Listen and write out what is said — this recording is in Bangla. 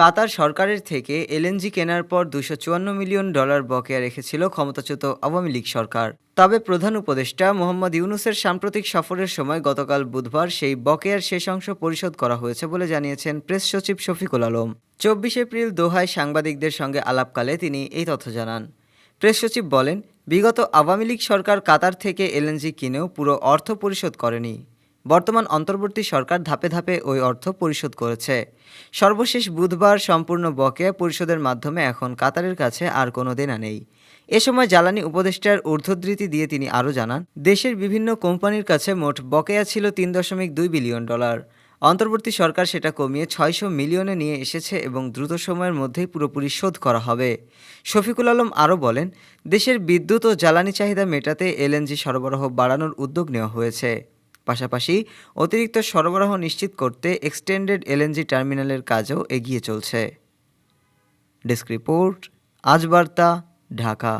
কাতার সরকারের থেকে এলএনজি কেনার পর দুশো চুয়ান্ন মিলিয়ন ডলার বকেয়া রেখেছিল ক্ষমতাচ্যুত আওয়ামী লীগ সরকার। তবে প্রধান উপদেষ্টা মোহাম্মদ ইউনুসের সাম্প্রতিক সফরের সময় গতকাল বুধবার সেই বকেয়ার শেষ অংশ পরিশোধ করা হয়েছে বলে জানিয়েছেন প্রেস সচিব শফিকুল আলম। চব্বিশ এপ্রিল দোহায় সাংবাদিকদের সঙ্গে আলাপকালে তিনি এই তথ্য জানান। প্রেস সচিব বলেন, বিগত আওয়ামী লীগ সরকার কাতার থেকে এলএনজি কিনেও পুরো অর্থ পরিশোধ করেনি। বর্তমান অন্তর্বর্তী সরকার ধাপে ধাপে ওই অর্থ পরিশোধ করেছে। সর্বশেষ বুধবার সম্পূর্ণ বকেয়া পরিশোধের মাধ্যমে এখন কাতারের কাছে আর কোনো দেনা নেই। এ সময় জ্বালানি উপদেষ্টার ঊর্ধ্বধৃতি দিয়ে তিনি আরও জানান, দেশের বিভিন্ন কোম্পানির কাছে মোট বকেয়া ছিল তিন দশমিক দুই বিলিয়ন ডলার। অন্তর্বর্তী সরকার সেটা কমিয়ে ছয়শো মিলিয়নে নিয়ে এসেছে এবং দ্রুত সময়ের মধ্যেই পুরোপুরি শোধ করা হবে। শফিকুল আলম আরও বলেন, দেশের বিদ্যুৎ ও জ্বালানি চাহিদা মেটাতে এলএনজি সরবরাহ বাড়ানোর উদ্যোগ নেওয়া হয়েছে। পাশাপাশি অতিরিক্ত সরবরাহ নিশ্চিত করতে এক্সটেন্ডেড এলএনজি টার্মিনালের কাজও এগিয়ে চলছে। ডেস্ক রিপোর্ট, আজ বার্তা, ঢাকা।